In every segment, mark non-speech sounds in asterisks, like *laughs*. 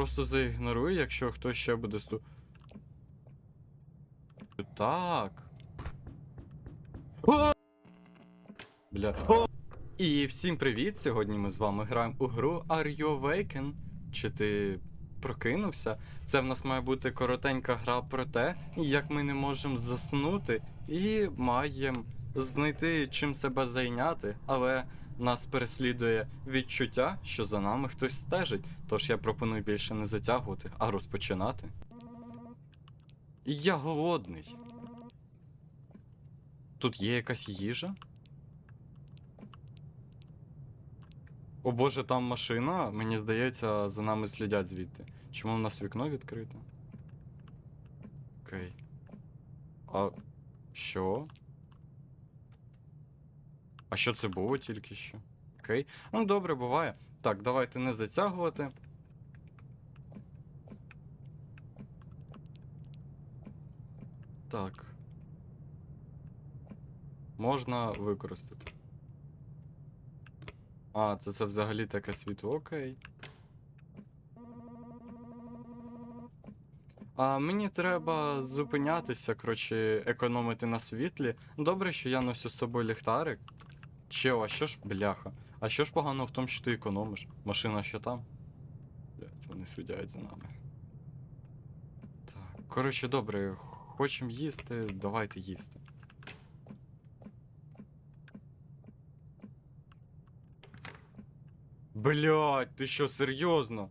просто заігнорую, якщо хтось ще буде сту. Так. Бля. І всім привіт! Сьогодні ми з вами граємо у гру Are You Awaken? Чи ти прокинувся? Це в нас має бути коротенька гра про те, як ми не можемо заснути і маємо знайти чим себе зайняти, але нас переслідує відчуття, що за нами хтось стежить. Тож я пропоную більше не затягувати, а розпочинати. Я голодний. Тут є якась їжа? О боже, там машина. Мені здається, за нами слідять звідти. Чому у нас вікно відкрите? Окей. А що? А що це було тільки що? Окей. Ну, добре, буває. Так, давайте не затягувати. Так. Можна використати. А, це це взагалі таке світло, окей. А мені треба зупинятися, коротше, економити на світлі. Добре, що я ношу з собою ліхтарик. Чел, а що ж, бляха? А що ж погано в тому, що ти економиш? Машина що там? Блять, вони слідяють за нами. Так, коротше, добре, хочемо їсти, давайте їсти. Блять, ти що, серйозно?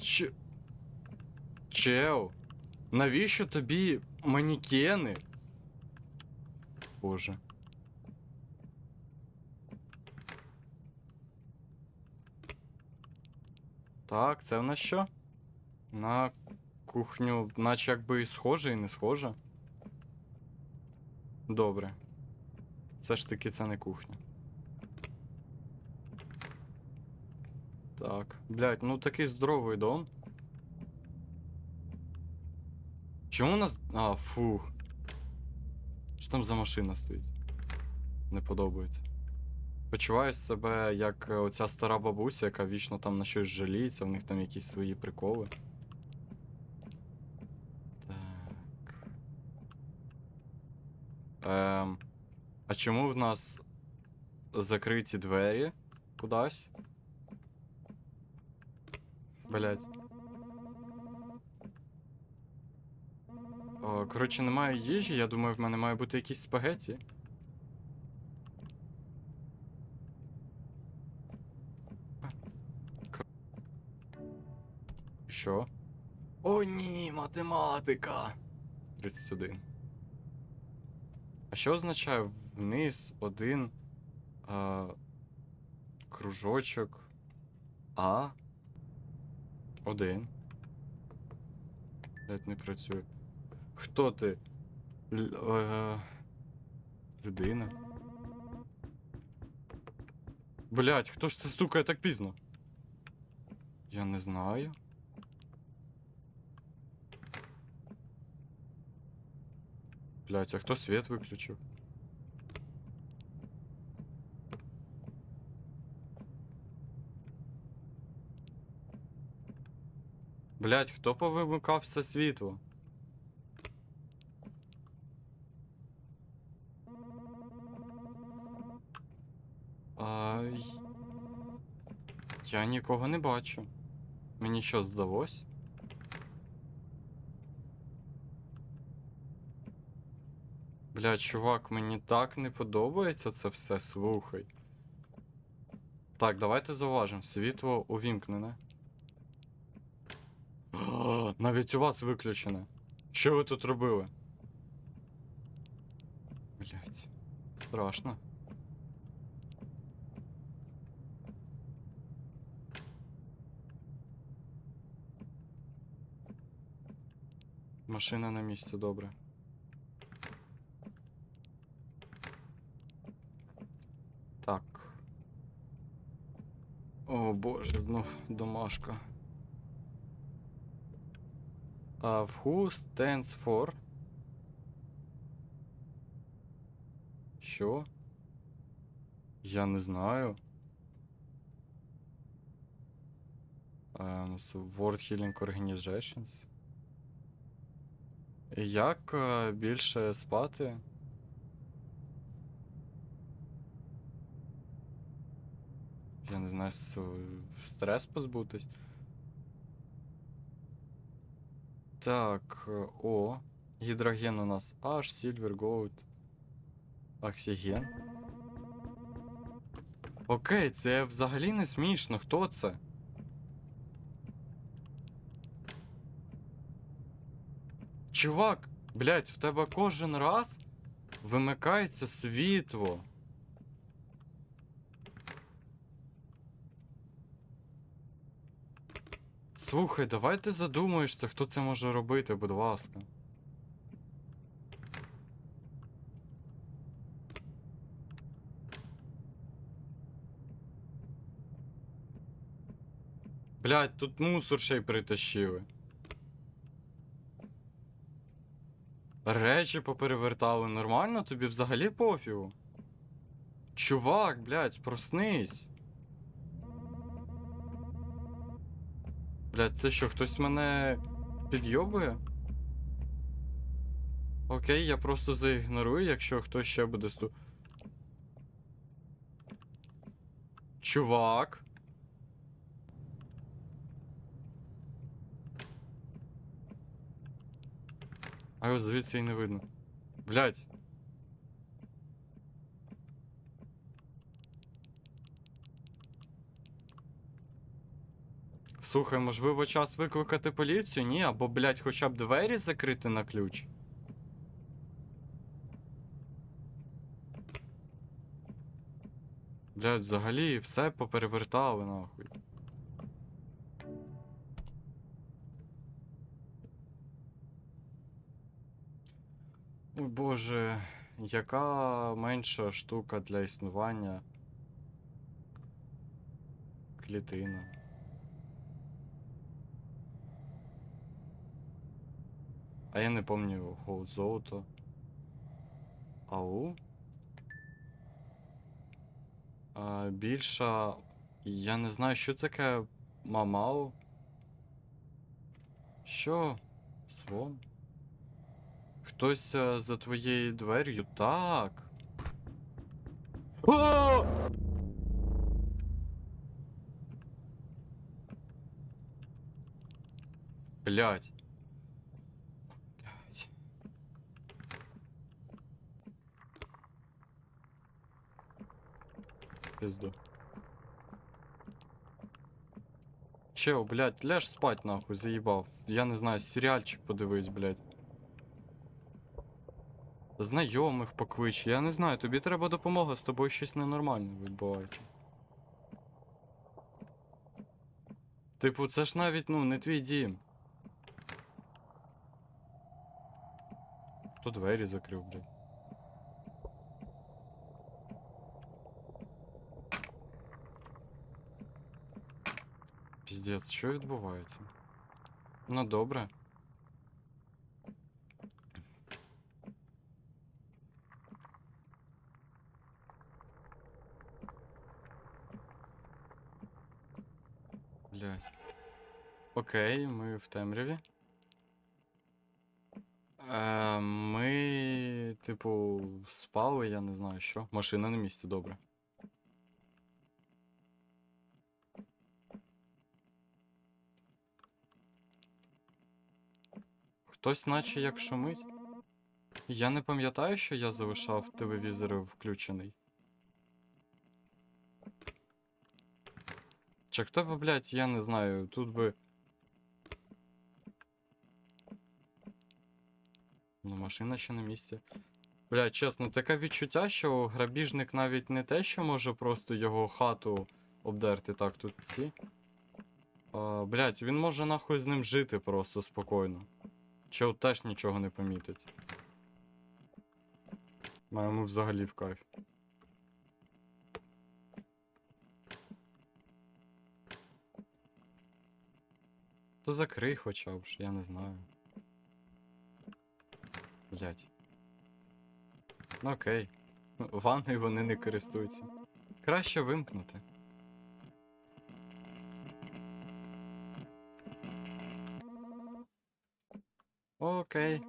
Ч... Чел, навіщо тобі манікени? Боже. Так, це в нас що? На кухню, наче якби і схоже, і не схоже. Добре. Все ж таки це не кухня. Так. Блять, ну такий здоровий дом. Чому у нас. А, фух. Там за машина стоїть? Не подобається. Почуваю себе як е, оця стара бабуся, яка вічно там на щось жаліється, в них там якісь свої приколи. Так. Ем. А чому в нас закриті двері кудись? Блять. О, коротше, немає їжі, я думаю, в мене має бути якісь спагеті. Що? О, ні, математика. 31. А що означає вниз один а, кружочок А? Один. Блять, не працює. Хто ти? Л- е, людина. Блять, хто ж це стукає так пізно? Я не знаю. Блять, а хто світ виключив? Блять, хто повимикав все світло? А... Я нікого не бачу. Мені що здалось? Бля, чувак, мені так не подобається це все, слухай. Так, давайте зауважимо. Світло увімкнене. О, навіть у вас виключене. Що ви тут робили? Блять, страшно. Машина на місці, добре. Так. О боже, знов домашка. А в who stands for? Що? Я не знаю. Ем, з World Healing Organizations. Як е, більше спати? Я не знаю, стрес позбутись. Так, е, о, гідроген у нас H, Silver, Gold, Оксиген. Окей, це взагалі не смішно. Хто це? Чувак, блядь, в тебе кожен раз вимикається світло. Слухай, давай ти задумаєшся, хто це може робити, будь ласка. Блядь, тут мусор ще й притащили. Речі поперевертали, нормально тобі взагалі пофігу? Чувак, блядь, проснись. Блядь, це що, хтось мене підйобує? Окей, я просто заігнорую, якщо хтось ще буде сту. Чувак. А його звідси і не видно. Блядь. Слухай, можливо, час викликати поліцію? Ні, або, блядь, хоча б двері закрити на ключ. Блядь, взагалі все поперевертали нахуй. Ой боже, яка менша штука для існування клітина. А я не пам'ятаю золото. Ау. А, більша. Я не знаю, що таке мамау. Що? Слон? Хтось е, за твоєю двер'ю? Так. О! Блять. Блять. Пизду. Чел, блядь, ляж спать нахуй, заїбав. Я не знаю, серіальчик подивись, блядь. Знайомих поклич, я не знаю, тобі треба допомога, з тобою щось ненормальне відбувається. Типу, це ж навіть, ну, не твій дім. Хто двері закрив, блядь? Піздець, що відбувається? Ну добре. Блядь. Окей, ми в темряві. Е, ми, типу, спали, я не знаю що. Машина на місці, добре. Хтось наче як шумить. Я не пам'ятаю, що я залишав телевізор включений. Чи хто би, блядь, я не знаю, тут би. Ну, машина ще на місці. Блядь, чесно, таке відчуття, що грабіжник навіть не те, що може просто його хату обдерти. Так, тут ці. А, блядь, він може нахуй з ним жити просто спокійно. Чел теж нічого не помітить. Маємо взагалі в кайф. То закрий хоча б, я не знаю. Блять. Ну окей. Ну, ванною вони не користуються. Краще вимкнути. Окей.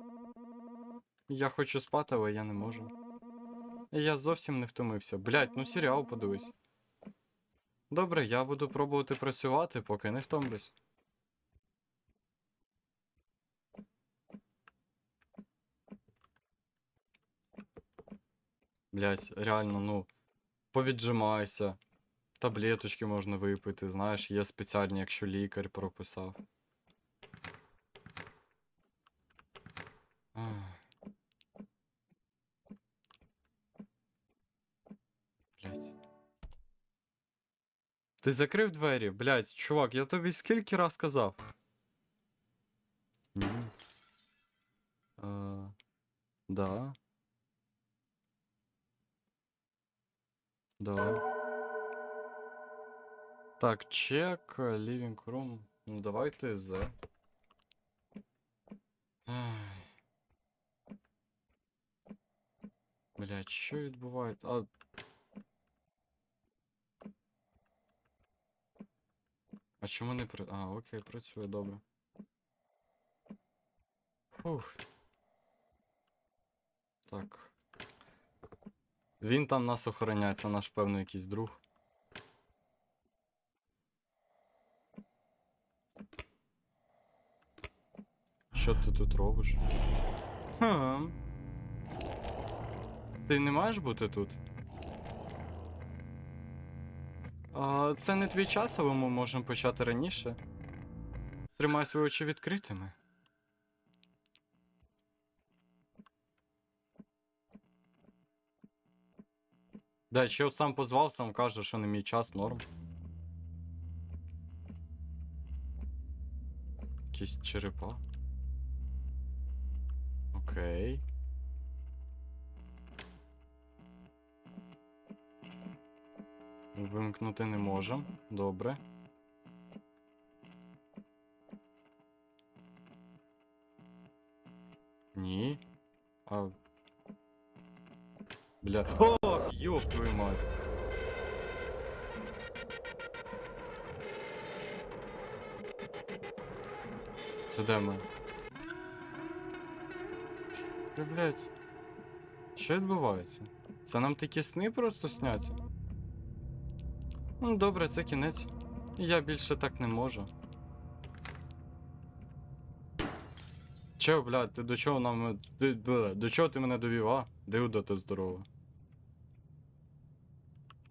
Я хочу спати, але я не можу. Я зовсім не втомився. Блять, ну серіал подивись. Добре, я буду пробувати працювати, поки не втомлюсь. Блять, реально, ну, повіджимайся. Таблеточки можна випити, знаєш, є спеціальні, якщо лікар прописав. Ти закрив двері, блять, чувак, я тобі скільки раз казав? Ні. Е, да. Да. Так, чек, living room. Ну давайте З. Ай. Блять, що відбувається? А. А чому не при. А, окей, працює добре. Фух. Так. Він там нас охороняє, це наш певний якийсь друг. Що ти тут робиш? Хм. Ти не маєш бути тут? А, це не твій час, але ми можемо почати раніше. Тримай свої очі відкритими. Да, чел сам позвав, сам каже, що не мій час, норм. Якісь черепа. Окей. Вимкнути не можем. Добре. Ні. А. Бля. Ёб. Це де ми? Що, блядь? Що відбувається? Це нам такі сни просто сняться? Ну, добре, це кінець. Я більше так не можу. Чо, блядь, ти до чого нам. До чого ти мене довів, а? Дивда ти здорова.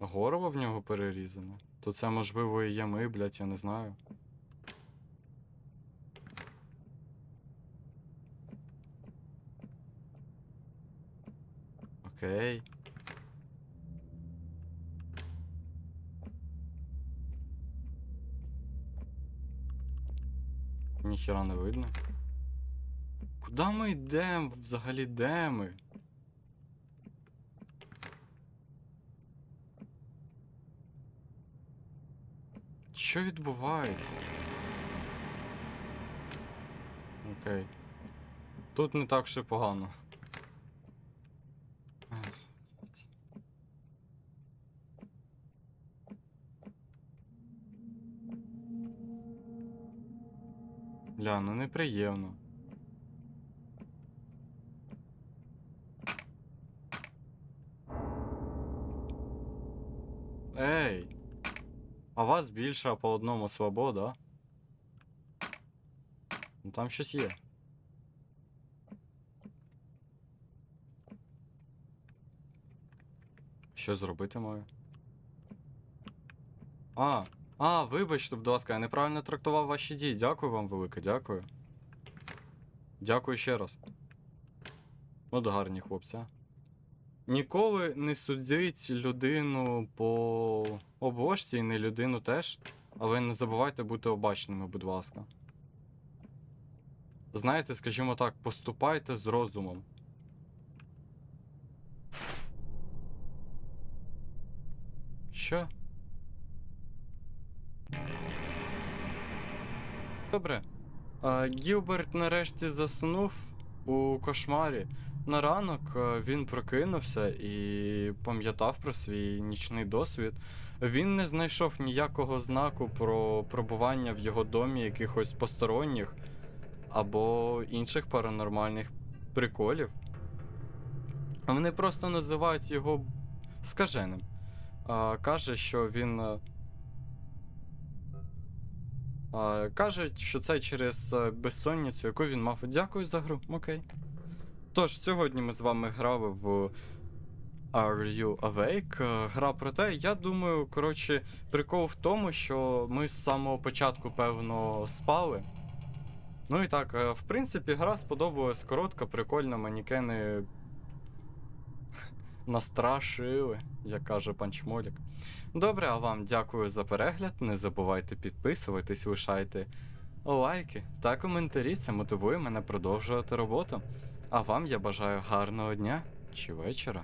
Горло в нього перерізане. То це можливо і є ми, блядь, я не знаю. Окей. Ніхіра не видно. Куди ми йдемо? Взагалі де ми? Що відбувається? Окей. Тут не так ще погано. Бля. Ля, ну неприємно. А вас більше, по одному свобода. Ну там щось є. Що зробити маю? А, а, вибачте, будь ласка, я неправильно трактував ваші дії. Дякую вам велике, дякую. Дякую ще раз. От гарні хлопці. Ніколи не судіть людину по обложці і не людину теж. Але не забувайте бути обачними, будь ласка. Знаєте, скажімо так, поступайте з розумом. Що? Добре. Гілберт нарешті заснув у кошмарі. На ранок е, він прокинувся і пам'ятав про свій нічний досвід. Він не знайшов ніякого знаку про пробування в його домі якихось посторонніх. або інших паранормальних приколів. Вони просто називають його скаженим. А, каже, що він. е, А, кажуть, що це через е, безсонницю, яку він мав. Дякую за гру, окей. Тож, сьогодні ми з вами грали в Are You Awake? Е, Гра про те, я думаю, коротше, прикол в тому, що ми з самого початку, певно, спали. Ну і так, е, в принципі, гра сподобалась коротка, прикольна, манікени *laughs* настрашили, як каже панчмолік. Добре, а вам дякую за перегляд. Не забувайте підписуватись, лишайте лайки та коментарі. Це мотивує мене продовжувати роботу. А вам я бажаю гарного дня чи вечора.